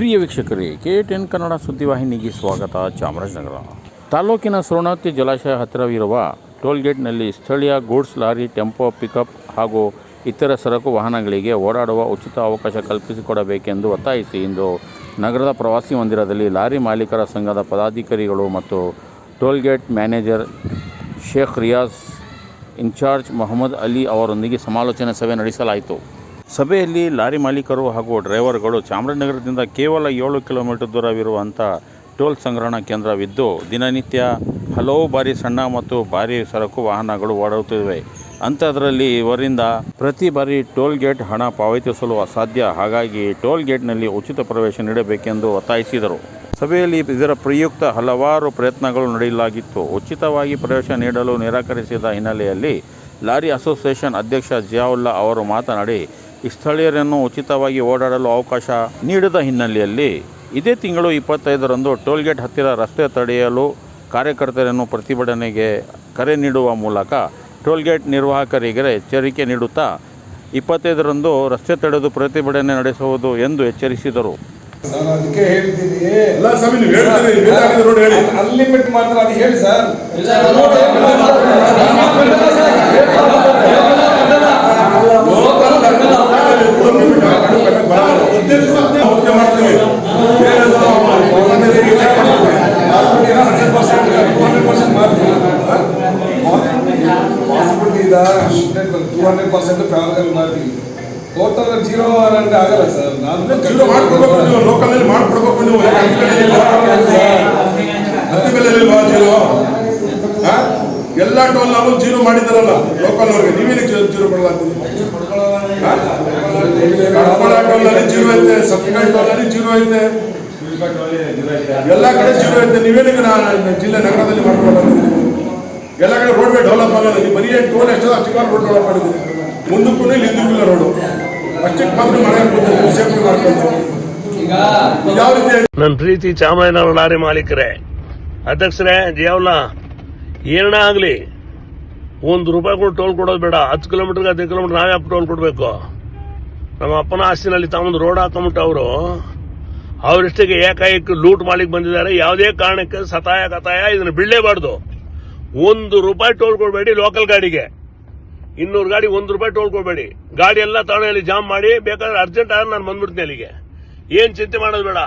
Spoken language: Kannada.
ಪ್ರಿಯ ವೀಕ್ಷಕರೇ, ಕೆ ಟೆನ್ ಕನ್ನಡ ಸುದ್ದಿವಾಹಿನಿಗೆ ಸ್ವಾಗತ, ಚಾಮರಾಜನಗರ. ತಾಲೂಕಿನ ಸೋಣಾವತಿ ಜಲಾಶಯ ಹತ್ತಿರವಿರುವ ಟೋಲ್ಗೇಟ್ನಲ್ಲಿ ಸ್ಥಳೀಯ ಗೂಡ್ಸ್ ಲಾರಿ, ಟೆಂಪೋ, ಪಿಕಪ್ ಹಾಗೂ ಇತರ ಸರಕು ವಾಹನಗಳಿಗೆ ಓಡಾಡುವ ಉಚಿತ ಅವಕಾಶ ಕಲ್ಪಿಸಿಕೊಡಬೇಕೆಂದು ಒತ್ತಾಯಿಸಿ ಇಂದು ನಗರದ ಪ್ರವಾಸಿ ಮಂದಿರದಲ್ಲಿ ಲಾರಿ ಮಾಲೀಕರ ಸಂಘದ ಪದಾಧಿಕಾರಿಗಳು ಮತ್ತು tollgate manager Shaikh Riyaz in charge Mohammed Ali ಅವರೊಂದಿಗೆ ಸಮಾಲೋಚನೆ ಸಭೆ ನಡೆಸಲಾಯಿತು. ಸಭೆಯಲ್ಲಿ ಲಾರಿ ಮಾಲೀಕರು ಹಾಗೂ ಡ್ರೈವರ್ಗಳು ಚಾಮರಾಜನಗರದಿಂದ ಕೇವಲ ಏಳು ಕಿಲೋಮೀಟರ್ ದೂರವಿರುವಂಥ ಟೋಲ್ ಸಂಗ್ರಹಣಾ ಕೇಂದ್ರವಿದ್ದು, ದಿನನಿತ್ಯ ಹಲವು ಬಾರಿ ಸಣ್ಣ ಮತ್ತು ಭಾರಿ ಸರಕು ವಾಹನಗಳು ಓಡಾಡುತ್ತಿವೆ. ಅಂಥದ್ರಲ್ಲಿ ಇವರಿಂದ ಪ್ರತಿ ಬಾರಿ ಟೋಲ್ ಗೇಟ್ ಹಣ ಪಾವತಿಸಲು ಅಸಾಧ್ಯ. ಹಾಗಾಗಿ ಟೋಲ್ ಗೇಟ್ನಲ್ಲಿ ಉಚಿತ ಪ್ರವೇಶ ನೀಡಬೇಕೆಂದು ಒತ್ತಾಯಿಸಿದರು. ಸಭೆಯಲ್ಲಿ ಇದರ ಪ್ರಯುಕ್ತ ಹಲವಾರು ಪ್ರಯತ್ನಗಳು ನಡೆಯಲಾಗಿತ್ತು. ಉಚಿತವಾಗಿ ಪ್ರವೇಶ ನೀಡಲು ನಿರಾಕರಿಸಿದ ಹಿನ್ನೆಲೆಯಲ್ಲಿ ಲಾರಿ ಅಸೋಸಿಯೇಷನ್ ಅಧ್ಯಕ್ಷ ಜಿಯಾವುಲ್ಲಾ ಅವರು ಮಾತನಾಡಿ ಸ್ಥಳೀಯರನ್ನು ಉಚಿತವಾಗಿ ಓಡಾಡಲು ಅವಕಾಶ ನೀಡಿದ ಹಿನ್ನೆಲೆಯಲ್ಲಿ ಇದೇ ತಿಂಗಳು ಇಪ್ಪತ್ತೈದರಂದು ಟೋಲ್ಗೇಟ್ ಹತ್ತಿರ ರಸ್ತೆ ತಡೆಯಲು ಕಾರ್ಯಕರ್ತರನ್ನು ಪ್ರತಿಭಟನೆಗೆ ಕರೆ ನೀಡುವ ಮೂಲಕ ಟೋಲ್ಗೇಟ್ ನಿರ್ವಾಹಕರಿಗೆ ಎಚ್ಚರಿಕೆ ನೀಡುತ್ತಾ ಇಪ್ಪತ್ತೈದರಂದು ರಸ್ತೆ ತಡೆದು ಪ್ರತಿಭಟನೆ ನಡೆಸುವುದು ಎಂದು ಎಚ್ಚರಿಸಿದರು ಅನ್ಲಿಮಿಟ್ ಮಾಡ್ತಾರೆ ಅದು ಹೇಳಿ ಸರ್ ಅವ್ರಿಗೆ ಮಾಡ್ತೀವಿ ಹಂಡ್ರೆಡ್ ಪರ್ಸೆಂಟ್ ಹಂಡ್ರೆಡ್ ಪರ್ಸೆಂಟ್ ಮಾಡ್ತೀನಿ possibility two hundred percent favourable ಮಾಡ್ತೀವಿ ಟೋಟಲ್ ಜೀರೋ ಅಂದ್ರೆ ಆಗಲ್ಲ ಸರ್ ನಾನು ಜೀರೋ ಮಾಡ್ಕೊಡ್ಬೇಕು ನೀವು ಲೋಕಲ್ ಮಾಡ್ಕೊಡ್ಬೇಕು ನೀವು. ಹತ್ತಿ ಬೆಲೆ ಇಲ್ವಾ ಜೀರೋ ಹಾ? ಎಲ್ಲ ಟೋಲ್ ನಾವು ಜೀರೋ ಮಾಡಿದಾರಲ್ಲ ಲೋಕಲ್ ಅವ್ರಿಗೆ ನೀವೇನು ಜೀರೋ ಕೊಡಲ್ಲ ಕಡಪಳ ಟೋಲ್ ಅಲ್ಲಿ ಜೀರೋ ಐತೆ ಸಪ್ಪಿಕಾಯಿ ಟೋಲ್ ಅಲ್ಲಿ ಜೀರೋ ಐತೆ. ಎಲ್ಲ ಕಡೆ ಜೀರೋ ಐತೆ. ನೀವೇನಿಗೆ ನಾನು ಜಿಲ್ಲೆ ನಗರದಲ್ಲಿ ಮಾಡ್ಕೊಳ್ಳೋದು ಎಲ್ಲ ಕಡೆ ರೋಡ್ ಡೆವಲಪ್ ಆಗಲ್ಲ. ನೀವು ಬರೀ ಟೋಲ್ ಎಷ್ಟೋ ಅಷ್ಟು ರೋಡ್ ಡೆವಲಪ್ ಮಾಡಿದ್ರು ಮುಂದಕ್ಕೂ ಇಲ್ಲಿ ಹಿಂದಕ್ಕೂ ಇಲ್ಲ ರೋಡು ಅಷ್ಟಕ್ಕೆ ಮಾತ್ರ ಮನೆ ಸೇಫ್ಟಿ ಮಾಡ್ಕೊಂಡು ಯಾವ ರೀತಿ ನನ್ನ ಪ್ರೀತಿ ಚಾಮರಾಜನಗರ ಲಾರಿ ಮಾಲೀಕರೇ. ಅಧ್ಯಕ್ಷರೇ ಜಿಯಾವ್ಲ ಏನ ಆಗಲಿ. ಒಂದು ರೂಪಾಯಿ ಕೂಡ ಟೋಲ್ ಕೊಡೋದು ಬೇಡ. ಹತ್ತು ಕಿಲೋಮೀಟರ್ಗೆ ಹದಿನೈದು ಕಿಲೋಮೀಟರ್ ನಾವೇ ಟೋಲ್ ಕೊಡಬೇಕು. ನಮ್ಮ ಅಪ್ಪನ ಆಸ್ತಿನಲ್ಲಿ ತಮ್ಮದು ರೋಡ್ ಹಾಕೊಂಬಿಟ್ಟು ಅವರು. ಅವರಿಷ್ಟಕ್ಕೆ ಏಕಾಏಕಿ ಲೂಟ್ ಮಾಡ್ಲಿಕ್ಕೆ ಬಂದಿದ್ದಾರೆ. ಯಾವುದೇ ಕಾರಣಕ್ಕೆ ಸತಾಯ ಕತಾಯ ಇದನ್ನು ಬಿಡಲೇಬಾರ್ದು. ಒಂದು ರೂಪಾಯಿ ಟೋಲ್ ಕೊಡಬೇಡಿ ಲೋಕಲ್ ಗಾಡಿಗೆ. ಇನ್ನೂರು ಗಾಡಿ ಒಂದು ರೂಪಾಯಿ ಟೋಲ್ ಕೊಡಬೇಡಿ ಗಾಡಿ ಎಲ್ಲ ಅಲ್ಲಿ ಜಾಮ್ ಮಾಡಿ, ಬೇಕಾದ್ರೆ ಅರ್ಜೆಂಟ್ ಆದ್ರೆ ನಾನು ಬಂದ್ಬಿಡ್ತೀನಿ ಅಲ್ಲಿಗೆ. ಏನ್ ಚಿಂತೆ ಮಾಡೋದು ಬೇಡ.